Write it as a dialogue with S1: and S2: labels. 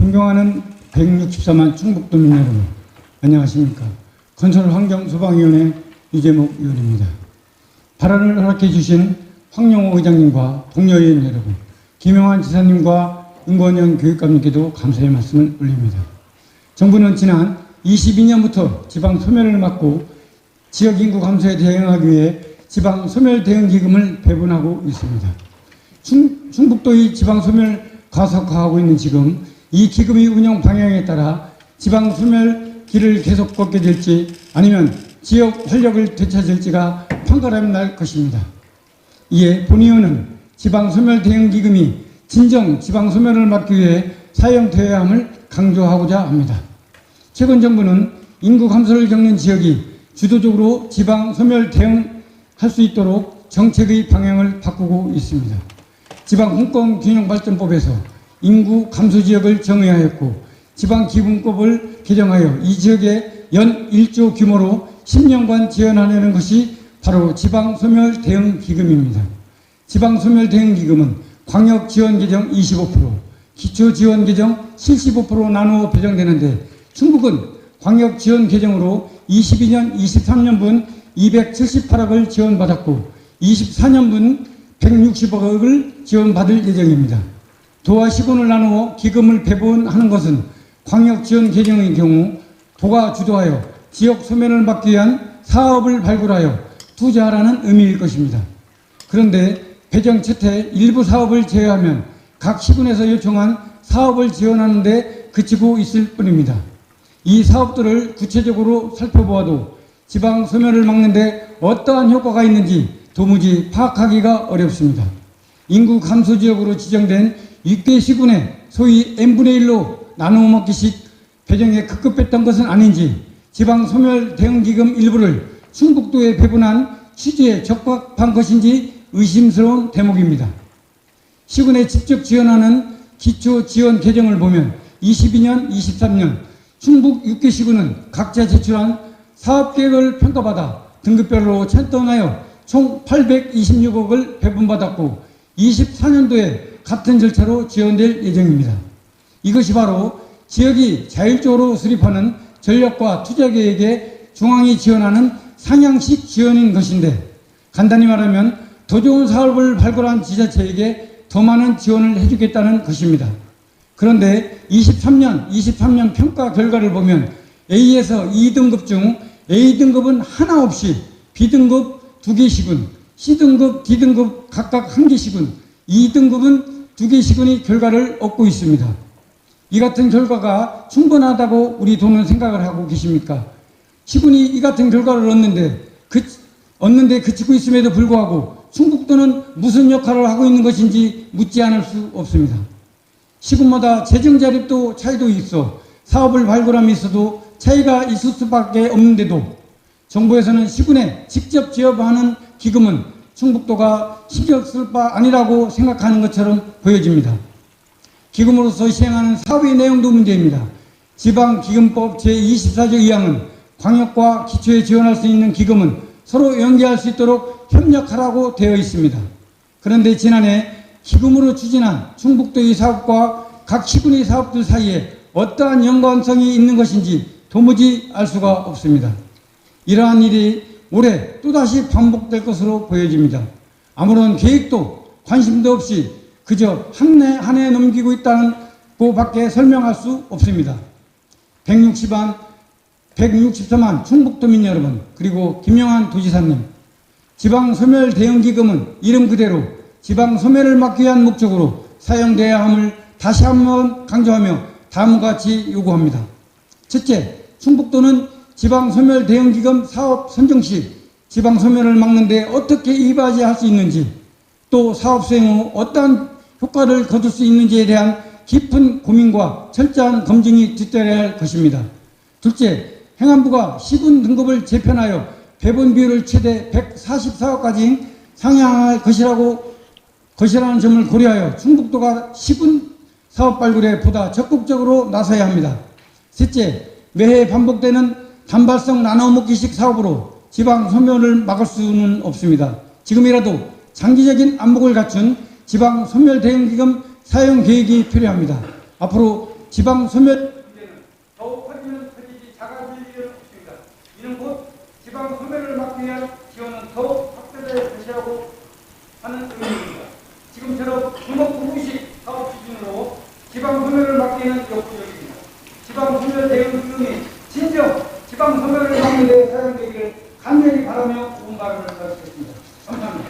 S1: 존경하는 164만 충북도민 여러분, 안녕하십니까. 건설환경소방위원회 유재목 의원입니다. 발언을 허락해 주신 황영호 의장님과 동료위원 여러분, 김영환 지사님과 윤건영 교육감님께도 감사의 말씀을 올립니다. 정부는 지난 22년부터 지방 소멸을 막고 지역 인구 감소에 대응하기 위해 지방 소멸 대응 기금을 배분하고 있습니다. 충, 충북도의 지방 소멸 가속화하고 있는 지금 이 기금의 운영 방향에 따라 지방 소멸 길을 계속 걷게 될지 아니면 지역 활력을 되찾을지가 판가름이 날 것입니다. 이에 본의원은 지방 소멸 대응 기금이 진정 지방 소멸을 막기 위해 사용되어야 함을 강조하고자 합니다. 최근 정부는 인구 감소를 겪는 지역이 주도적으로 지방 소멸 대응할 수 있도록 정책의 방향을 바꾸고 있습니다. 지방 hun권 균형 발전법에서 인구 감소 지역을 정의하였고 지방 기분법을 개정하여 이 지역에 연 1조 규모로 10년간 지원하려는 것이 바로 지방 소멸 대응 기금입니다. 지방 소멸 대응 기금은 광역 지원 계정 25%, 기초 지원 계정 75% 나누어 배정되는데 충북은 광역 지원 계정으로 22년, 23년분 278억을 지원받았고 24년분 160억을 지원받을 예정입니다. 도와 시군을 나누어 기금을 배분하는 것은 광역 지원 계정의 경우 도가 주도하여 지역 소멸을 막기 위한 사업을 발굴하여 투자하라는 의미일 것입니다. 그런데 배정 채택 일부 사업을 제외하면 각 시군에서 요청한 사업을 지원하는 데 그치고 있을 뿐입니다. 이 사업들을 구체적으로 살펴보아도 지방 소멸을 막는데 어떠한 효과가 있는지 도무지 파악하기가 어렵습니다. 인구 감소 지역으로 지정된 6개 시군에 소위 n분의 1로 나누어 먹기식 배정에 급급했던 것은 아닌지 지방 소멸 대응기금 일부를 충북도에 배분한 취지에 적합한 것인지 의심스러운 대목입니다. 시군에 직접 지원하는 기초 지원 계정을 보면 22년, 23년 충북 6개 시군은 각자 제출한 사업 계획을 평가받아 등급별로 채점하여 총 826억을 배분받았고 24년도에 같은 절차로 지원될 예정입니다. 이것이 바로 지역이 자율적으로 수립하는 전력과 투자 계획에 중앙이 지원하는 상향식 지원인 것인데 간단히 말하면 더 좋은 사업을 발굴한 지자체에게 더 많은 지원을 해주겠다는 것입니다. 그런데 23년, 23년 평가 결과를 보면 A에서 2등급 중 A등급은 하나 없이 B등급 두 개씩은 C등급, D등급 각각 한 개씩은 2등급은 두 개씩은이 결과를 얻고 있습니다. 이 같은 결과가 충분하다고 우리 도는 생각을 하고 계십니까? 시군이 이 같은 결과를 얻는데 그, 얻는데 그치고 있음에도 불구하고 충북도는 무슨 역할을 하고 있는 것인지 묻지 않을 수 없습니다. 시군마다 재정 자립도 차이도 있어 사업을 발굴함에 있어도 차이가 있을 수밖에 없는데도 정부에서는 시군에 직접 지원하는 기금은 충북도가 신경 쓸바 아니라고 생각하는 것처럼 보여집니다. 기금으로서 시행하는 사업의 내용도 문제입니다. 지방기금법 제24조 2항은 광역과 기초에 지원할 수 있는 기금은 서로 연계할 수 있도록 협력하라고 되어 있습니다. 그런데 지난해 기금으로 추진한 충북도의 사업과 각 시군의 사업들 사이에 어떠한 연관성이 있는 것인지 도무지 알 수가 없습니다. 이러한 일이 올해 또다시 반복될 것으로 보여집니다. 아무런 계획도 관심도 없이 그저 한 해 한 해 넘기고 있다고 밖에 설명할 수 없습니다. 160만, 164만 충북도민 여러분, 그리고 김영환 도지사님, 지방 소멸 대응 기금은 이름 그대로 지방 소멸을 막기 위한 목적으로 사용돼야 함을 다시 한번 강조하며 다음과 같이 요구합니다. 첫째, 충북도는 지방 소멸 대응 기금 사업 선정 시 지방 소멸을 막는데 어떻게 이바지할 수 있는지 또 사업 수행 후 어떠한 효과를 거둘 수 있는지에 대한 깊은 고민과 철저한 검증이 뒤따라야 할 것입니다. 둘째, 행안부가 시군 등급을 재편하여 배분 비율을 최대 144억까지 상향할 것이라고 것이라는 점을 고려하여 충북도가 시군 사업 발굴에 보다 적극적으로 나서야 합니다. 셋째, 매해 반복되는 단발성 나눠먹기식 사업으로 지방 소멸을 막을 수는 없습니다. 지금이라도 장기적인 안목을 갖춘 지방 소멸 대응 기금 사용 계획이 필요합니다. 앞으로 지방 소멸 지방 소멸을 막기 위한 지원은 더욱 확대될 것이라고 하는 의미입니다. 지금처럼 주먹구구식 사업 수준으로 지방 소멸을 막기에는 역부족입니다. 지방 소멸 대응 비용이 진정 발언을 마치겠습니다. 감사합니다.